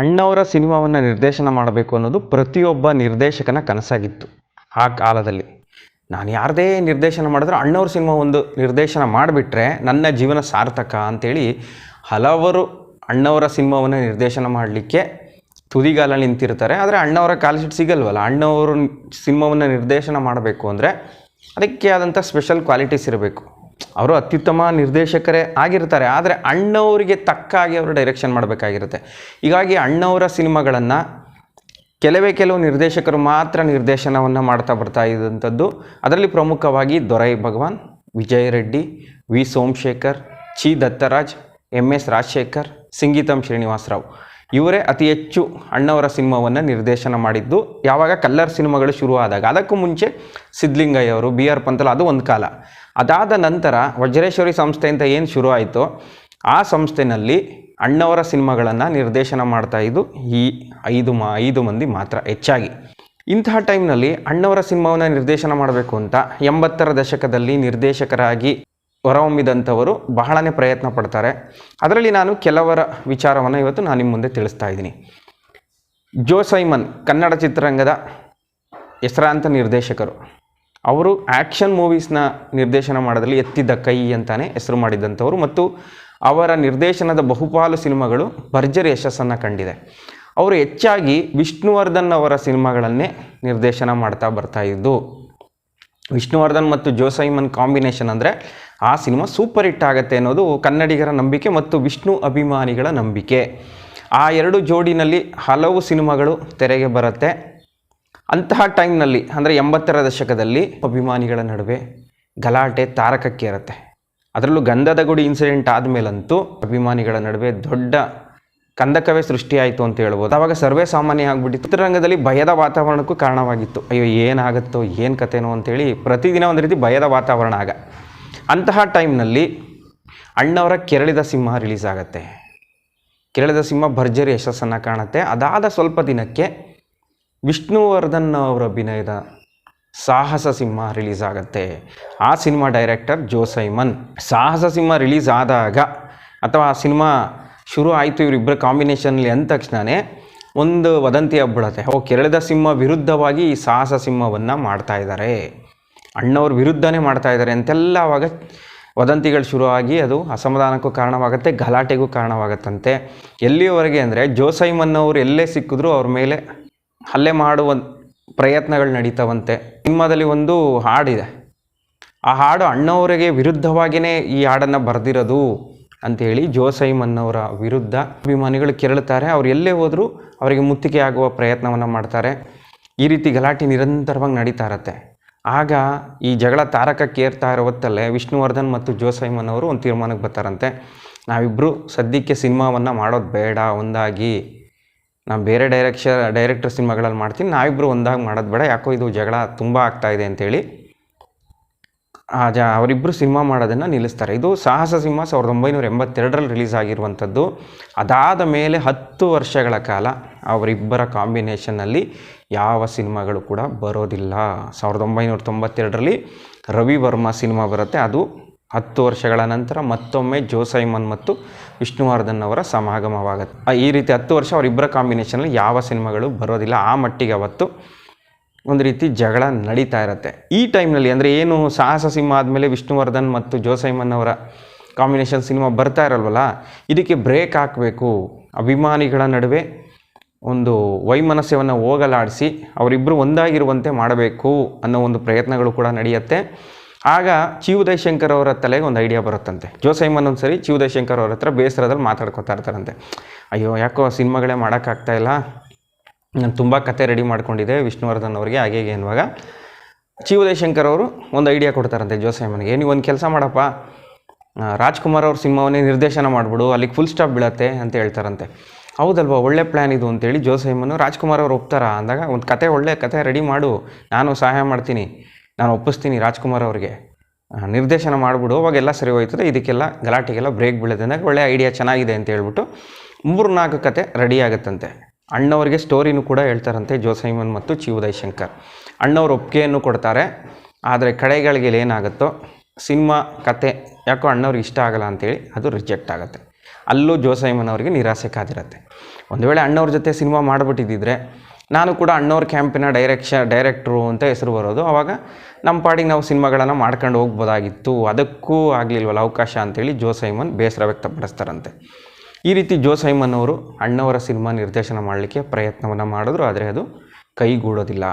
ಅಣ್ಣವರ ಸಿನಿಮಾವನ್ನು ನಿರ್ದೇಶನ ಮಾಡಬೇಕು ಅನ್ನೋದು ಪ್ರತಿಯೊಬ್ಬ ನಿರ್ದೇಶಕನ ಕನಸಾಗಿತ್ತು ಆ ಕಾಲದಲ್ಲಿ. ನಾನು ಯಾರದೇ ನಿರ್ದೇಶನ ಮಾಡಿದ್ರೆ ಅಣ್ಣವ್ರ ಸಿನಿಮಾ ಒಂದು ನಿರ್ದೇಶನ ಮಾಡಿಬಿಟ್ರೆ ನನ್ನ ಜೀವನ ಸಾರ್ಥಕ ಅಂಥೇಳಿ ಹಲವರು ಅಣ್ಣವರ ಸಿನಿಮಾವನ್ನು ನಿರ್ದೇಶನ ಮಾಡಲಿಕ್ಕೆ ತುದಿಗಾಲ ನಿಂತಿರ್ತಾರೆ. ಆದರೆ ಅಣ್ಣವರ ಕಾಲ್ಶೀಟ್ ಸಿಗಲ್ವಲ್ಲ? ಅಣ್ಣವರು ಸಿನಿಮಾವನ್ನು ನಿರ್ದೇಶನ ಮಾಡಬೇಕು ಅಂದರೆ ಅದಕ್ಕೆ ಆದಂಥ ಸ್ಪೆಷಲ್ ಕ್ವಾಲಿಟೀಸ್ ಇರಬೇಕು. ಅವರು ಅತ್ಯುತ್ತಮ ನಿರ್ದೇಶಕರೇ ಆಗಿರ್ತಾರೆ, ಆದರೆ ಅಣ್ಣವರಿಗೆ ತಕ್ಕ ಹಾಗೆ ಅವರು ಡೈರೆಕ್ಷನ್ ಮಾಡಬೇಕಾಗಿರುತ್ತೆ. ಹೀಗಾಗಿ ಅಣ್ಣವರ ಸಿನಿಮಾಗಳನ್ನು ಕೆಲವೇ ಕೆಲವು ನಿರ್ದೇಶಕರು ಮಾತ್ರ ನಿರ್ದೇಶನವನ್ನು ಮಾಡ್ತಾ ಬರ್ತಾ ಇದ್ದಂಥದ್ದು. ಅದರಲ್ಲಿ ಪ್ರಮುಖವಾಗಿ Dorai Bhagwan, Vijay Reddy, V Somashekar Chi Dattaraj M S Rajashekar, Singeetam Srinivasarao. ಇವರೇ ಅತಿ ಹೆಚ್ಚು ಅಣ್ಣವರ ಸಿನಿಮಾವನ್ನು ನಿರ್ದೇಶನ ಮಾಡಿದ್ದು. ಯಾವಾಗ ಕಲ್ಲರ್ ಸಿನಿಮಾಗಳು ಶುರುವಾದಾಗ, ಅದಕ್ಕೂ ಮುಂಚೆ ಸಿದ್ಲಿಂಗಯ್ಯ ಅವರು, ಬಿ ಆರ್ ಪಂತಲ, ಅದು ಒಂದು ಕಾಲ. ಅದಾದ ನಂತರ ವಜ್ರೇಶ್ವರಿ ಸಂಸ್ಥೆ ಅಂತ ಏನು ಶುರು ಆಯಿತೋ, ಆ ಸಂಸ್ಥೆನಲ್ಲಿ ಅಣ್ಣವರ ಸಿನಿಮಾಗಳನ್ನು ನಿರ್ದೇಶನ ಮಾಡ್ತಾ ಇದ್ದು, ಈ ಐದು ಮಾ, ಐದು ಮಂದಿ ಮಾತ್ರ ಹೆಚ್ಚಾಗಿ. ಇಂತಹ ಟೈಮ್ನಲ್ಲಿ ಅಣ್ಣವರ ಸಿನಿಮಾವನ್ನು ನಿರ್ದೇಶನ ಮಾಡಬೇಕು ಅಂತ ಎಂಬತ್ತರ ದಶಕದಲ್ಲಿ ನಿರ್ದೇಶಕರಾಗಿ ಹೊರಹೊಮ್ಮಿದಂಥವರು ಬಹಳನೇ ಪ್ರಯತ್ನ ಪಡ್ತಾರೆ. ಅದರಲ್ಲಿ ನಾನು ಕೆಲವರ ವಿಚಾರವನ್ನು ಇವತ್ತು ನಾನು ನಿಮ್ಮ ಮುಂದೆ ತಿಳಿಸ್ತಾ ಇದ್ದೀನಿ. ಜೋ ಸೈಮನ್ ಕನ್ನಡ ಚಿತ್ರರಂಗದ ಹೆಸರಾಂತ ನಿರ್ದೇಶಕರು. ಅವರು ಆ್ಯಕ್ಷನ್ ಮೂವೀಸ್ನ ನಿರ್ದೇಶನ ಮಾಡೋದ್ರಲ್ಲಿ ಎತ್ತಿದ್ದ ಕೈ ಅಂತಾನೆ ಹೆಸರು ಮಾಡಿದಂಥವರು ಮತ್ತು ಅವರ ನಿರ್ದೇಶನದ ಬಹುಪಾಲು ಸಿನಿಮಾಗಳು ಭರ್ಜರಿ ಯಶಸ್ಸನ್ನು ಕಂಡಿದೆ. ಅವರು ಹೆಚ್ಚಾಗಿ ವಿಷ್ಣುವರ್ಧನ್ ಅವರ ಸಿನಿಮಾಗಳನ್ನೇ ನಿರ್ದೇಶನ ಮಾಡ್ತಾ ಬರ್ತಾ ಇದ್ದು, ವಿಷ್ಣುವರ್ಧನ್ ಮತ್ತು ಜೋಸೈಮನ್ ಕಾಂಬಿನೇಷನ್ ಅಂದರೆ ಆ ಸಿನಿಮಾ ಸೂಪರ್ ಹಿಟ್ ಆಗುತ್ತೆ ಅನ್ನೋದು ಕನ್ನಡಿಗರ ನಂಬಿಕೆ ಮತ್ತು ವಿಷ್ಣು ಅಭಿಮಾನಿಗಳ ನಂಬಿಕೆ. ಆ ಎರಡು ಜೋಡಿನಲ್ಲಿ ಹಲವು ಸಿನಿಮಾಗಳು ತೆರೆಗೆ ಬರುತ್ತೆ. ಅಂತಹ ಟೈಮ್ನಲ್ಲಿ, ಅಂದರೆ ಎಂಬತ್ತರ ದಶಕದಲ್ಲಿ ಅಭಿಮಾನಿಗಳ ನಡುವೆ ಗಲಾಟೆ ತಾರಕಕ್ಕೇರುತ್ತೆ. ಅದರಲ್ಲೂ ಗಂಧದ ಗುಡಿ ಇನ್ಸಿಡೆಂಟ್ ಆದಮೇಲಂತೂ ಅಭಿಮಾನಿಗಳ ನಡುವೆ ದೊಡ್ಡ ಕಂದಕವೇ ಸೃಷ್ಟಿಯಾಯಿತು ಅಂತ ಹೇಳ್ಬೋದು. ಆವಾಗ ಸರ್ವೇ ಸಾಮಾನ್ಯ ಆಗಿಬಿಟ್ಟಿತ್ತು. ಚಿತ್ರರಂಗದಲ್ಲಿ ಭಯದ ವಾತಾವರಣಕ್ಕೂ ಕಾರಣವಾಗಿತ್ತು. ಅಯ್ಯೋ, ಏನಾಗುತ್ತೋ, ಏನು ಕಥೆನೋ ಅಂತೇಳಿ ಪ್ರತಿದಿನ ಒಂದು ರೀತಿ ಭಯದ ವಾತಾವರಣ ಆಗ. ಅಂತಹ ಟೈಮ್ನಲ್ಲಿ ಅಣ್ಣವರ ಕೆರಳಿದ ಸಿಂಹ ರಿಲೀಸ್ ಆಗುತ್ತೆ. ಕೆರಳಿದ ಸಿಂಹ ಭರ್ಜರಿ ಯಶಸ್ಸನ್ನು ಕಾಣುತ್ತೆ. ಅದಾದ ಸ್ವಲ್ಪ ದಿನಕ್ಕೆ ವಿಷ್ಣುವರ್ಧನ್ ಅವರ ಅಭಿನಯದ ಸಾಹಸ ಸಿಂಹ ರಿಲೀಸ್ ಆಗುತ್ತೆ ಆ ಸಿನಿಮಾ ಡೈರೆಕ್ಟರ್ ಜೋಸೈಮನ್ ಸಾಹಸ ಸಿಂಹ ರಿಲೀಸ್ ಆದಾಗ, ಅಥವಾ ಆ ಸಿನಿಮಾ ಶುರು ಆಯಿತು ಇವರಿಬ್ಬರ ಕಾಂಬಿನೇಷನಲ್ಲಿ ಅಂದ ತಕ್ಷಣವೇ ಒಂದು ವದಂತಿ ಹಬ್ಬಿಡತ್ತೆ. ಓ ಕೆರಳದ ಸಿಂಹ ವಿರುದ್ಧವಾಗಿ ಈ ಸಾಹಸ ಸಿಂಹವನ್ನು ಮಾಡ್ತಾ ಇದ್ದಾರೆ. ಅಣ್ಣವ್ರ ವಿರುದ್ಧನೇ ಮಾಡ್ತಾ ಇದ್ದಾರೆ ಅಂತೆಲ್ಲ ಅವಾಗ ವದಂತಿಗಳು ಶುರುವಾಗಿ ಅದು ಅಸಮಾಧಾನಕ್ಕೂ ಕಾರಣವಾಗುತ್ತೆ, ಗಲಾಟೆಗೂ ಕಾರಣವಾಗುತ್ತಂತೆ. ಎಲ್ಲಿಯವರೆಗೆ ಅಂದರೆ ಜೋಸೈಮನ್ ಅವರು ಎಲ್ಲೇ ಸಿಕ್ಕಿದ್ರು ಅವ್ರ ಮೇಲೆ ಹಲ್ಲೆ ಮಾಡುವ ಪ್ರಯತ್ನಗಳು ನಡೀತಾವಂತೆ. ಸಿನಿಮಾದಲ್ಲಿ ಒಂದು ಹಾಡಿದೆ. ಆ ಹಾಡು ಅಣ್ಣವರಿಗೆ ವಿರುದ್ಧವಾಗಿಯೇ ಈ ಹಾಡನ್ನು ಬರೆದಿರೋದು ಅಂಥೇಳಿ ಜೋಸೈಮನ್ನವರ ವಿರುದ್ಧ ಅಭಿಮಾನಿಗಳು ಕೆರಳುತ್ತಾರೆ. ಅವ್ರು ಎಲ್ಲೇ ಹೋದರೂ ಅವರಿಗೆ ಮುತ್ತಿಗೆ ಆಗುವ ಪ್ರಯತ್ನವನ್ನು ಮಾಡ್ತಾರೆ. ಈ ರೀತಿ ಗಲಾಟೆ ನಿರಂತರವಾಗಿ ನಡೀತಾ ಇರತ್ತೆ. ಆಗ ಈ ಜಗಳ ತಾರಕಕ್ಕೇರ್ತಾ ಇರೋ ಹೊತ್ತಲ್ಲೇ ವಿಷ್ಣುವರ್ಧನ್ ಮತ್ತು ಜೋಸೈಮನ್ ಅವರು ಒಂದು ತೀರ್ಮಾನಕ್ಕೆ ಬರ್ತಾರಂತೆ. ನಾವಿಬ್ಬರು ಸದ್ಯಕ್ಕೆ ಸಿನಿಮಾವನ್ನು ಮಾಡೋದು ಬೇಡ, ಒಂದಾಗಿ ನಾನು ಬೇರೆ ಡೈರೆಕ್ಷ ಡೈರೆಕ್ಟರ್ ಸಿನಿಮಾಗಳಲ್ಲಿ ಮಾಡ್ತೀನಿ. ನಾವಿಬ್ಬರು ಒಂದಾಗಿ ಮಾಡೋದು ಬೇಡ. ಯಾಕೋ ಇದು ಜಗಳ ತುಂಬ ಆಗ್ತಾಯಿದೆ ಅಂತೇಳಿ. ಆ ಜ ಅವರಿಬ್ಬರು ಸಿನಿಮಾ ಮಾಡೋದನ್ನು ನಿಲ್ಲಿಸ್ತಾರೆ. ಇದು ಸಾಹಸ ಸಿನಿಮಾ ಸಾವಿರದ ಒಂಬೈನೂರ ಎಂಬತ್ತೆರಡರಲ್ಲಿ ರಿಲೀಸ್ ಆಗಿರುವಂಥದ್ದು. ಅದಾದ ಮೇಲೆ ಹತ್ತು ವರ್ಷಗಳ ಕಾಲ ಅವರಿಬ್ಬರ ಕಾಂಬಿನೇಷನ್ನಲ್ಲಿ ಯಾವ ಸಿನಿಮಾಗಳು ಕೂಡ ಬರೋದಿಲ್ಲ. ಸಾವಿರದ ಒಂಬೈನೂರ ತೊಂಬತ್ತೆರಡರಲ್ಲಿ ರವಿ ವರ್ಮ ಸಿನಿಮಾ ಬರುತ್ತೆ. ಅದು ಹತ್ತು ವರ್ಷಗಳ ನಂತರ ಮತ್ತೊಮ್ಮೆ ಜೋಸೈಮನ್ ಮತ್ತು ವಿಷ್ಣುವರ್ಧನ್ ಅವರ ಸಮಾಗಮವಾಗುತ್ತೆ. ಈ ರೀತಿ ಹತ್ತು ವರ್ಷ ಅವರಿಬ್ಬರ ಕಾಂಬಿನೇಷನಲ್ಲಿ ಯಾವ ಸಿನಿಮಾಗಳು ಬರೋದಿಲ್ಲ. ಆ ಮಟ್ಟಿಗೆ ಅವತ್ತು ಒಂದು ರೀತಿ ಜಗಳ ನಡೀತಾ ಇರುತ್ತೆ. ಈ ಟೈಮ್ನಲ್ಲಿ ಅಂದರೆ ಏನು ಸಾಹಸ ಸಿಂಹ ಆದಮೇಲೆ ವಿಷ್ಣುವರ್ಧನ್ ಮತ್ತು ಜೋಸೈಮನ್ ಅವರ ಕಾಂಬಿನೇಷನ್ ಸಿನಿಮಾ ಬರ್ತಾ ಇರಲ್ವಲ್ಲ? ಇದಕ್ಕೆ ಬ್ರೇಕ್ ಹಾಕಬೇಕು. ಅಭಿಮಾನಿಗಳ ನಡುವೆ ಒಂದು ವೈಮನಸ್ಯವನ್ನು ಹೋಗಲಾಡಿಸಿ ಅವರಿಬ್ಬರು ಒಂದಾಗಿರುವಂತೆ ಮಾಡಬೇಕು ಅನ್ನೋ ಒಂದು ಪ್ರಯತ್ನಗಳು ಕೂಡ ನಡೆಯುತ್ತೆ. ಆಗ ಚಿ ಉದಯಶಂಕರ್ ಅವರ ತಲೆಗೆ ಒಂದು ಐಡಿಯಾ ಬರುತ್ತಂತೆ. ಜೋಸೈಮನ್ ಒಂದು ಸರಿ ಚಿ ಉದಯಶಂಕರ್ ಅವ್ರ ಹತ್ರ ಬೇಸರದಲ್ಲಿ ಮಾತಾಡ್ಕೊತಾ ಇರ್ತಾರಂತೆ. ಅಯ್ಯೋ, ಯಾಕೋ ಸಿನಿಮಾಗಳೇ ಮಾಡೋಕ್ಕಾಗ್ತಾ ಇಲ್ಲ. ನಾನು ತುಂಬ ಕತೆ ರೆಡಿ ಮಾಡ್ಕೊಂಡಿದ್ದೆ ವಿಷ್ಣುವರ್ಧನ್ ಅವರಿಗೆ, ಹಾಗೆ ಹೀಗೆ ಅನ್ನುವಾಗ ಚಿ ಅವರು ಒಂದು ಐಡಿಯಾ ಕೊಡ್ತಾರಂತೆ ಜೋಸೈಮನ್ಗೆ ನೀವು ಒಂದು ಕೆಲಸ ಮಾಡಪ್ಪ. ರಾಜ್ಕುಮಾರ್ ಅವ್ರ ಸಿನಿಮಾವನ್ನೇ ನಿರ್ದೇಶನ ಮಾಡಿಬಿಡು, ಅಲ್ಲಿಗೆ ಫುಲ್ ಸ್ಟಾಪ್ ಬೀಳತ್ತೆ ಅಂತ ಹೇಳ್ತಾರಂತೆ. ಹೌದಲ್ವಾ, ಒಳ್ಳೆ ಪ್ಲ್ಯಾನ್ ಇದು ಅಂತೇಳಿ ಜೋಸೈಮನ್ನು ರಾಜ್ಕುಮಾರ್ ಅವ್ರು ಒಪ್ತಾರ? ಅಂದಾಗ, ಒಂದು ಕತೆ, ಒಳ್ಳೆ ಕತೆ ರೆಡಿ ಮಾಡು. ನಾನು ಸಹಾಯ ಮಾಡ್ತೀನಿ. ನಾನು ಒಪ್ಪಿಸ್ತೀನಿ ರಾಜ್ಕುಮಾರ್ ಅವರಿಗೆ. ನಿರ್ದೇಶನ ಮಾಡಿಬಿಡು ಅವಾಗೆಲ್ಲ ಸರಿ ಹೋಯ್ತದೆ. ಇದಕ್ಕೆಲ್ಲ ಗಲಾಟೆಗೆಲ್ಲ ಬ್ರೇಕ್ ಬೀಳುತ್ತೆ ಒಳ್ಳೆ ಐಡಿಯಾ ಚೆನ್ನಾಗಿದೆ ಅಂತ ಹೇಳ್ಬಿಟ್ಟು ಮೂರು ನಾಲ್ಕು ಕತೆ ರೆಡಿ ಆಗುತ್ತಂತೆ. ಅಣ್ಣವರಿಗೆ ಸ್ಟೋರಿನೂ ಕೂಡ ಹೇಳ್ತಾರಂತೆ ಜೋಸೈಮನ್ ಮತ್ತು ಚಿ ಉದಯ್ ಶಂಕರ್ ಅಣ್ಣವ್ರು ಒಪ್ಪಿಗೆಯನ್ನು ಕೊಡ್ತಾರೆ. ಆದರೆ ಕಡೆಗಳಿಗೆ ಏನಾಗುತ್ತೋ, ಸಿನಿಮಾ, ಕತೆ, ಯಾಕೋ ಅಣ್ಣವ್ರಿಗೆ ಇಷ್ಟ ಆಗಲ್ಲ ಅಂತೇಳಿ ಅದು ರಿಜೆಕ್ಟ್ ಆಗುತ್ತೆ. ಅಲ್ಲೂ ಜೋಸೈಮನ್ ಅವರಿಗೆ ನಿರಾಸೆ ಕಾದಿರುತ್ತೆ. ಒಂದು ವೇಳೆ ಅಣ್ಣವ್ರ ಜೊತೆ ಸಿನಿಮಾ ಮಾಡಿಬಿಟ್ಟಿದ್ದಿದ್ರೆ ನಾನು ಕೂಡ ಅಣ್ಣವ್ರ ಕ್ಯಾಂಪಿನ ಡೈರೆಕ್ಷ, ಡೈರೆಕ್ಟ್ರು ಅಂತ ಹೆಸರು ಬರೋದು. ಆವಾಗ ನಮ್ಮ ಪಾಡಿಗೆ ನಾವು ಸಿನಿಮಾಗಳನ್ನು ಮಾಡ್ಕೊಂಡು ಹೋಗ್ಬೋದಾಗಿತ್ತು. ಅದಕ್ಕೂ ಆಗಲಿಲ್ವಲ್ಲ ಅವಕಾಶ ಅಂತೇಳಿ ಜೋ ಸೈಮನ್ ಬೇಸರ ವ್ಯಕ್ತಪಡಿಸ್ತಾರಂತೆ. ಈ ರೀತಿ ಜೋ ಸೈಮನ್ ಅವರು ಅಣ್ಣವರ ಸಿನಿಮಾ ನಿರ್ದೇಶನ ಮಾಡಲಿಕ್ಕೆ ಪ್ರಯತ್ನವನ್ನು ಮಾಡಿದ್ರು, ಆದರೆ ಅದು ಕೈಗೂಡೋದಿಲ್ಲ.